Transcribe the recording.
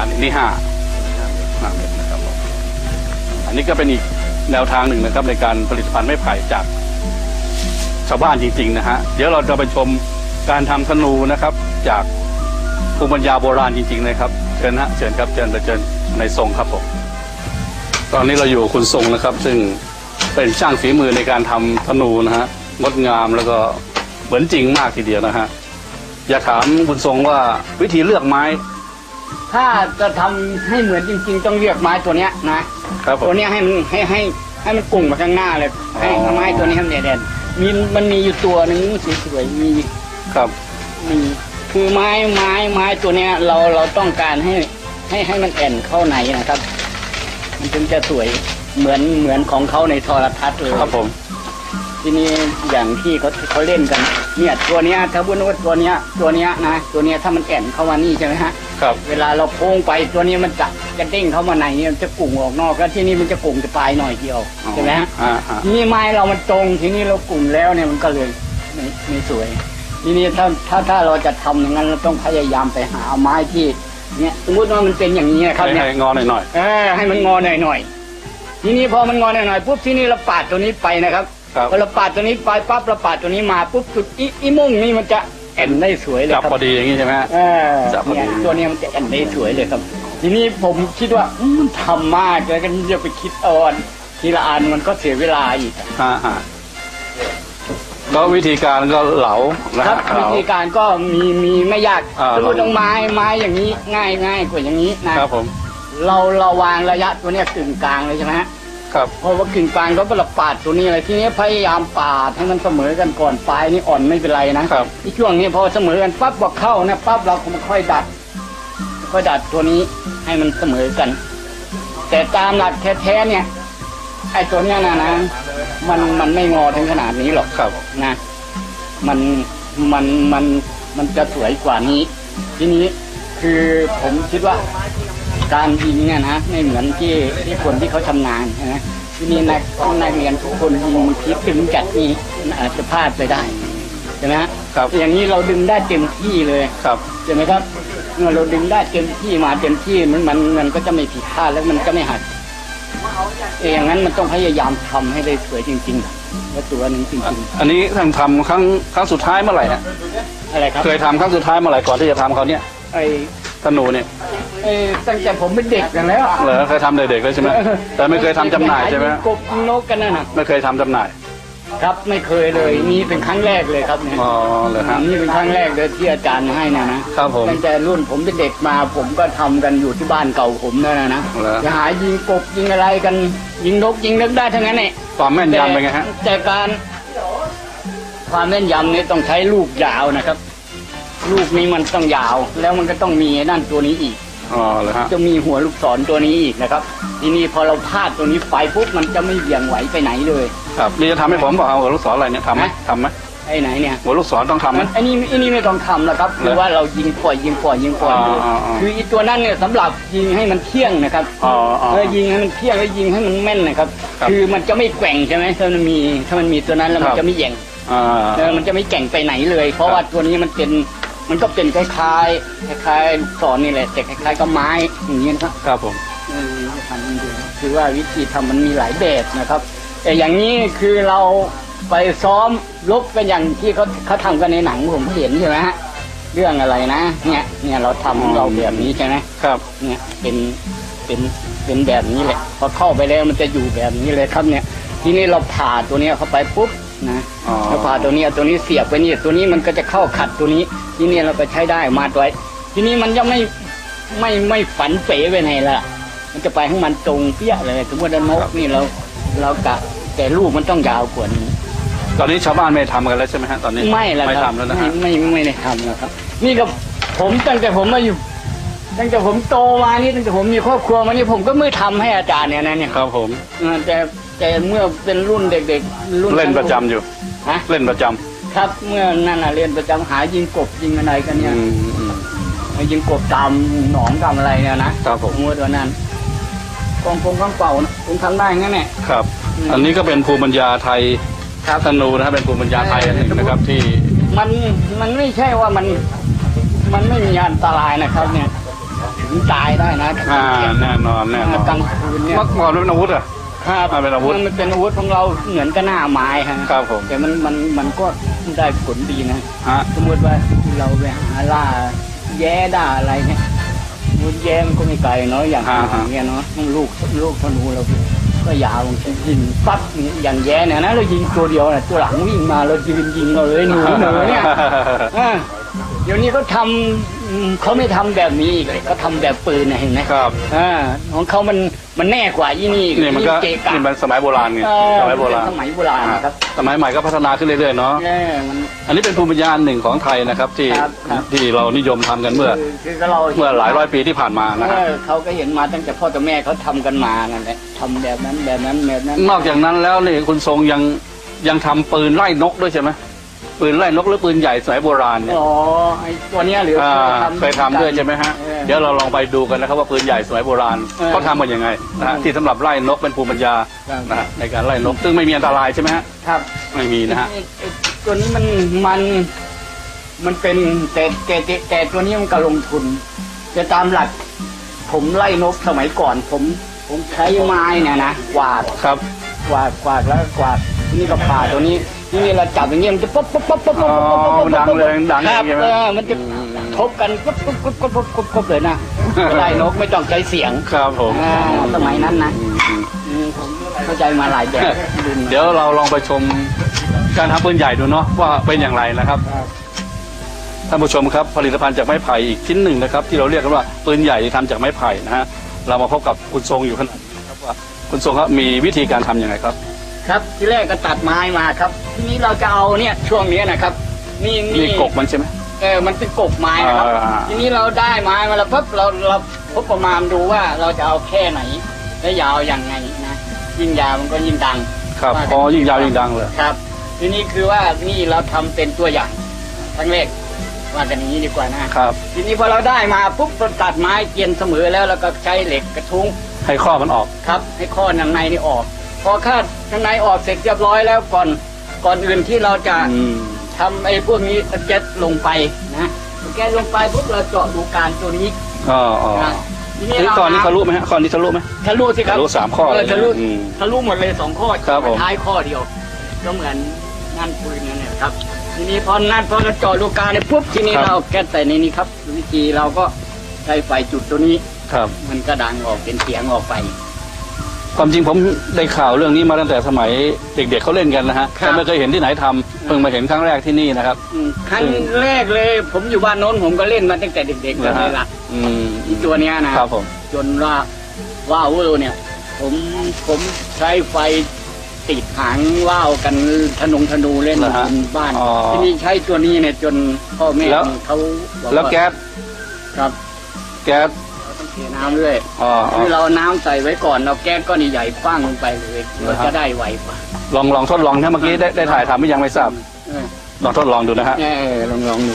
อันนี้ห้าห้าเมตรนะครับผมอันนี้ก็เป็นอีกแนวทางหนึ่งนะครับในการผลิตภัณฑ์ไม้ไผ่จากชาวบ้านจริงๆนะฮะเดี๋ยวเราจะไปชมการทำธนูนะครับ จากภูมิปัญญาโบราณจริงๆนะครับเชิญฮะเชิญครับเชิญไปเชิญในทรงครับผมตอนนี้เราอยู่คุณทรงนะครับ ซึ่งเป็นช่างฝีมือในการทำธนูนะฮะงดงามแล้วก็เหมือนจริงมากทีเดียวนะฮะอยากถามคุณทรงว่าวิธีเลือกไม้ ถ้าจะทำให้เหมือนจริง ๆ ต้องเลือกไม้ตัวเนี้ยนะครับผม ตัวเนี้ยให้มันให้ให้ให้มันกุ่งมาข้างหน้าเลย ให้อ๋อ ไม้ตัวนี้ให้มันเด่นๆมีมันมีอยู่ตัวหนึ่งสวยๆมี ครับ มีคือไม้ไม้ไม้ตัวเนี้ยเราเราต้องการให้ให้ให้มันแอนเข้าในนะครับ มันถึงจะสวยเหมือนเหมือนของเขาในโทรทัศน์เลยครับผม ทีนี้อย่างที่เขาเขาเล่นกัน เนี่ยตัวเนี้ยถ้าพูดว่าตัวเนี้ยตัวเนี้ยนะตัวเนี้ยถ้ามันแอนเข้ามานี่ใช่ไหมฮะ ครับ เวลาเราโค้งไปตัวนี้มันจะจะเด้งเข้ามาในเนี่ยมันจะกุ่งออกนอกแล้วที่นี่มันจะกุ่งจะปลายหน่อยเดียวใช่ไหมฮะอ่าฮะทีนี้ไม้เรามันตรงทีนี้เรากุ่งแล้วเนี่ยมันก็เลยไม่ไม่สวย ทีนี้ถ้าถ้าถ้าเราจะทำอย่างนั้นเราต้องพยายามไปหาไม้ที่เนี่ยสมมติว่ามันเป็นอย่างนี้นะครับให้เนี่ย ให้งอหน่อยหน่อย เออให้มันงอหน่อยหน่อยๆทีนี้พอมันงอหน่อยหน่อยๆปุ๊บทีนี้เราปาดตัวนี้ไปนะครับๆครับ พอเราปาดตัวนี้ไปปั๊บเราปาดตัวนี้มาปุ๊บจุดอีอีมุ่งนี่มันจะ แอนได้สวยเลยจับครับพอดีอย่างนี้ใช่ไหมฮะเออจับพอดี เนี่ยตัวเนี้ยมันจะแอนได้สวยเลยครับ ทีนี้ผมคิดว่าอืมมันทำมากแล้วก็จะไปคิดเอาอันทีละอันมันก็เสียเวลาอีก ฮะฮะก็วิธีการก็เหลานะครัฮะบเหวิลา ธีการก็มีมีไม่ยากอ่า สมมติต้องไม้ไม้อย่างนี้ง่ายง่ายกว่าอย่างนี้นะครับผม เราเราวางระยะตัวเนี้ยกึ่งกลางเลยใช่ไหมฮะ ครับเพราะว่ากึ่งกลางเขาก็ระปาดตัวนี้อะไรทีนี้พยายามปาดให้มันเสมอกันก่อนปลายนี่อ่อนไม่เป็นไรนะครับ ที่ช่วงนี้พอเสมอกันปั๊บบอกเข้านะปั๊บเราก็มาค่อยดัด ค่อยดัดตัวนี้ให้มันเสมอกัน แต่ตามหลักแท้ๆเนี่ยไอ้ตัวเนี้ยนะนะมันมันไม่งอถึงขนาดนี้หรอกครับนะ มันมันมันมันจะสวยกว่านี้ ทีนี้คือผมคิดว่า การยิงเนี่ยนะไม่เหมือนที่ที่คนที่เขาชำนาญนะทีนี้นักนักเรียนทุกคนยิงบางทีถึงจัดนี้มันอาจจะพลาดไปได้ใช่ไหมฮะครับอย่างนี้เราดึงได้เต็มที่เลยครับใช่ไหมครับเมื่อเราดึงได้เต็มที่มาเต็มที่มันมันมันก็จะไม่ผิดพลาดแล้วมันก็ไม่หักเอออย่างนั้นมันต้องพยายามทำให้ได้สวยจริงๆแล้วตัวหนึ่งจริงอันนี้ทำทำครั้งครั้งสุดท้ายเมื่อไหร่ฮะๆอะไรครับ เคยทำครั้งสุดท้ายเมื่อไหร่ก่อนที่จะทำเขาเนี่ยไอ้ ธนูเนี่ยไอ้ตั้งแต่ผมเป็นเด็กกันแล้วเหรอเคยทำเด็กๆเลยใช่ไหมแต่ไม่เคยทำจำหน่ายใช่ไหมกบยิงนกกันนั่นนะไม่เคยทำจำหน่ายครับไม่เคยเลยนี่เป็นครั้งแรกเลยครับเนี่ยอ๋อเหรอฮะ นี่เป็นครั้งแรกเลยที่อาจารย์ให้นะนะครับผมตั้งแต่รุ่นผมเป็นเด็กมาผมก็ทำกันอยู่ที่บ้านเก่าผมนั่นนะนะเหรอ จะหายิงกบยิงอะไรกันยิงนกยิงนึกได้ทั้งนั้นเนี่ย ความแม่นยำเป็นไงฮะแต่การความแม่นยำเนี่ยต้องใช้ลูกยาวนะครับ ลูกนี้มันต้องยาว แล้วมันก็ต้องมีไอ้นั่นตัวนี้อีก อ๋อเหรอฮะ จะมีหัวลูกศรตัวนี้อีกนะครับ ทีนี้พอเราพลาดตัวนี้ไปปุ๊บมันจะไม่เบี่ยงไหวไปไหนเลย ครับนี่จะทำให้ผมบอกเอาหัวลูกศรอะไรเนี่ยทำไหมฮะ ทำไหมไอ้ไหนเนี่ย หัวลูกศรต้องทำไหม มันไอ้นี่ไอ้นี่ไม่ต้องทำนะครับคือว่าเรายิงปล่อยยิงปล่อยยิงปล่อยอ๋อดูอ๋ออ๋อ คืออีตัวนั้นเนี่ยสำหรับยิงให้มันเที่ยงนะครับ อ๋ออ๋อ เออยิงให้มันเที่ยงแล้วยิงให้มันแม่นนะครับ ครับคือมันจะไม่แกว่งใช่ไหมถ้ามันมีถ้ามันมีตัวนั้นแล้วคมัรันบจะไม่แย่งอ่า เออมันจะไม่แกว่งไปไหนเลย เพราะครับว่าตัวนี้มันเป็น มันก็เป็นคล้ายๆคล้ายๆลูกศรนี่แหละแต่คล้ายๆกับไม้อย่างนี้นะครับครับผมเออทำดูคือว่าวิธีทำมันมีหลายแบบนะครับแต่อย่างนี้คือเราไปซ้อมลบกันอย่างที่เขาเขาทำกันในหนังผมเห็นใช่ไหมฮะเรื่องอะไรนะ เนี่ยเนี่ยเราทำของเราแบบนี้ใช่ไหมครับ เนี่ยเป็นเป็นเป็นแบบนี้แหละพอเข้าไปแล้วมันจะอยู่แบบนี้เลยครับเนี่ย ทีนี้เราผ่าตัวเนี้ยเข้าไปปุ๊บนะ อ๋อเราผ่าตัวนี้เอาตัวนี้เสียบไปนี่ตัวนี้มันก็จะเข้าขัดตัวนี้ ทีนี้เราก็ใช้ได้มาดไว้ ทีนี้มันจะไม่ไม่ไม่ฝันเป๋ไปไหนละมันจะไปของมันตรงเปี้ยเลยสมมติว่านกนี่เราเรากะแต่ลูกมันต้องยาวกว่านี้ ตอนนี้ชาวบ้านไม่ทำกันแล้วใช่ไหมฮะตอนนี้ไม่ละไม่ครับทำแล้วนะไม่ฮะไม่ไม่ได้ทำแล้วครับ นี่ก็ผมตั้งแต่ผมมาอยู่ตั้งแต่ผมโตมานี่ตั้งแต่ผมมีครอบครัวมานี่ผมก็ไม่ทำให้อาจารย์เนี่ยนะเนี่ยครับผมเออแต่แต่เมื่อเป็นรุ่นเด็กๆรุ่นเล่นประจำอยู่ ฮะเล่นประจำครับเมื่อนั่นน่ะเรียนประจำหายิงกบยิงอะไรกันเนี่ยอืมอืมยิงกบตามหนองตามอะไรเนี่ยนะครับผมเมื่อตัวนั้นกองพงกองเป่านะผมทำได้งั้นแหละครับ อืม อันนี้ก็เป็นภูมิปัญญาไทยครับ ธนูนะครับเป็นภูมิปัญญาไทยอันหนึ่งนะครับที่ มันมันไม่ใช่ว่ามัน มันไม่มีอันตรายนะครับ เนี่ยถึงตายได้นะอ่าแน่นอนแน่นอนกลางคืนเนี่ยเมื่อก่อนเป็นอาวุธเหรอะ ครับอ่าเป็นอาวุธ มันเป็นอาวุธของเราเหมือนกับหน้าไม้ฮะครับผม แต่มันมันมันก็ได้ผลดีนะฮะสมมติว่าเราไปหาล่าแย่ด่าอะไรเนี่ยมุดแย่มันก็ไม่ไกลเนาะอย่างอ่าฮะอย่างเงี้ยเนาะลูกลูกธนูเราก็ยาวยิงปั๊บอย่างแย่เนี่ยนะเรายิงตัวเดียวนะตัวหลังวิ่งมาเรายิงยิงเราเลยหนูหนูเนี่ยอ่าเดี๋ยวนี้เขาทำอืมเขาไม่ทำแบบนี้อีกเลยเขาทำแบบปืนนะเห็นไหมครับอ่าของเขามัน มันแน่กว่ายี่นี่นี่มันก็เกะกะนี่มันสมัยโบราณไงเออสมัยโบราณเป็นสมัยโบราณนะครับ สมัยใหม่ก็พัฒนาขึ้นเรื่อยๆเนาะ เออมัน อันนี้เป็นภูมิปัญญาหนึ่งของไทยนะครับที่ครับครับ ที่เรานิยมทำกันเมื่อ คือคือเราเมื่อหลายร้อยปีที่ผ่านมานะเอฮะอเขาก็เห็นมาตั้งแต่พ่อแต่แม่เขาทำกันมานั่นแหละทำแบบนั้นแบบนั้นแบบนั้นนอกจากนั้นแล้วนี่คุณทรงยังยังทำปืนไล่นกด้วยใช่ไหม ปืนไล่นกหรือปืนใหญ่สมัยโบราณเนี่ยอ๋อไอ้ตัวเนี้ยหรืออ่าเคเคยทำด้วยใช่ไหมฮะเออเดี๋ยวเราลองไปดูกันนะครับว่าปืนใหญ่สมัยโบราณเออเขาทำกันยังไงนะฮะอืมที่สำหรับไล่นกเป็นภูมิปัญญาครับนะฮะในการไล่นกซึ่งไม่มีอันตรายใช่ไหมฮะครับไม่มีนะฮะไอ้ไอ้ตัวนี้มันมันมันเป็นแต่แต่แต่แต่ตัวนี้มันก็ลงทุน จะตามหลัก ผมไล่นกสมัยก่อน ผมผมใช้ไม้เนี่ยนะกวาดครับ กวาดกวาดแล้วกวาดนี่ก็ผ่าตัวนี้ นี่เราจับอย่างเงี้ยมันจะป๊บป๊บป๊บป๊บป๊บอ๋อป๊บป๊บป๊บดังเลยดังครับอย่างเงี้ยไหมเออมันจะทบกันป๊บป๊บป๊บป๊บป๊บป๊บป๊บเลยนะไม่ได้นกไม่ต้องใช้เสียงครับผมอ่าสมัยนั้นนะอืมอืมอืมผมเข้าใจมาหลายแบบรุ่นมาเดี๋ยวเราลองไปชมการทำปืนใหญ่ดูเนาะว่าเป็นอย่างไรนะครับครับท่านผู้ชมครับผลิตภัณฑ์จากไม้ไผ่อีกชิ้นหนึ่งนะครับ ที่เราเรียกกันว่าปืนใหญ่ที่ทำจากไม้ไผ่นะฮะเรามาพบกับคุณทรงอยู่ขนาดนี้ครับว่าคุณทรงครับมีวิธีการทำยังไงครับ ครับที่แรกก็ตัดไม้มาครับที นี้เราจะเอาเนี่ยช่วงเนี้ยนะครับนี่นี่กกมันใช่ไหม เออมันเป็นกบไม้นะครับ อ่า ทีนี้เราได้ไม้มาแล้วปุ๊บเราเราพบประมาณดูว่าเราจะเอาแค่ไหน และยาวอย่างไงนะยิ่งยาวมันก็ยิ่งดัง ครับว่าพอยิ่งยาวยิ่งดังเลย ครับทีนี้คือว่านี่เราทำเป็นตัวอย่างครั้งแรกว่ากันอย่างนี้ดีกว่านะครับ ทีนี้พอเราได้มาปุ๊บเราตัดไม้เกียนเสมอแล้วแล้วก็ใช้เหล็กกระทุ้งให้ข้อมันออก ครับ ให้ข้อหนังในนี่ออก พอคาดข้างในออกเสร็จเรียบร้อยแล้วก่อน ก่อนอื่นที่เราจะอืมทำไอ้พวกนี้สเก็ตลงไปนะสเก็ตลงไปปุ๊บเราเจาะดูการตัวนี้อ๋ออ๋อนะทีนี้นี่เราก่อนนี้ทะลุไหมฮะก่อนนี้ทะลุไหมทะลุสิครับทะลุสามข้อเออทะลุอืม ทะลุหมดเลยสองข้อครับผม ท้ายข้อเดียว ก็เหมือนงานปืนนั่นแหละครับ ทีนี้พอนั่นพอเราเจาะลูกกาเนี่ยปุ๊บทีนี้เราแก๊สใส่ในนี้ครับ วิธีเราก็ใช้ไฟจุดตัวนี้ ครับ มันก็ดังออกเป็นเสียงออกไป ความจริงผมได้ข่าวเรื่องนี้มาตั้งแต่สมัยเด็กๆเขาเล่นกันนะฮะครับ แต่ไม่เคยเห็นที่ไหนทำเพิ่งมาเห็นครั้งแรกที่นี่นะครับอืมครั้งแรกเลย ผมอยู่บ้านโน้นผมก็เล่นมาตั้งแต่เด็กๆเลนะฮะยล่ะอืมอีตัวเนี้ยนะ ครับผมจนว่าว่าวเวอร์เนี่ย ผมผมใช้ไฟติดหางว่าวกันธนงธนูเล่นเหรอฮะบนบ้านอ๋อ ที่นี่ใช้ตัวนี้เนี่ยจนพ่อแม่แล้ว เขาบอกแล้วว่าแก๊สครับ แก๊ส เราต้องเทน้ำด้วยอ๋ออ๋อ คือเราเอาน้ำใส่ไว้ก่อนเราแก๊สก้อนใหญ่ๆฟั่งลงไปเลยเราจะได้ไวกว่าลองลองทดลองนะเมื่อกี้ได้ได้ถ่ายทำไม่ยังไม่ทราบเออลองทดลองดูนะฮะ เออลองลองดู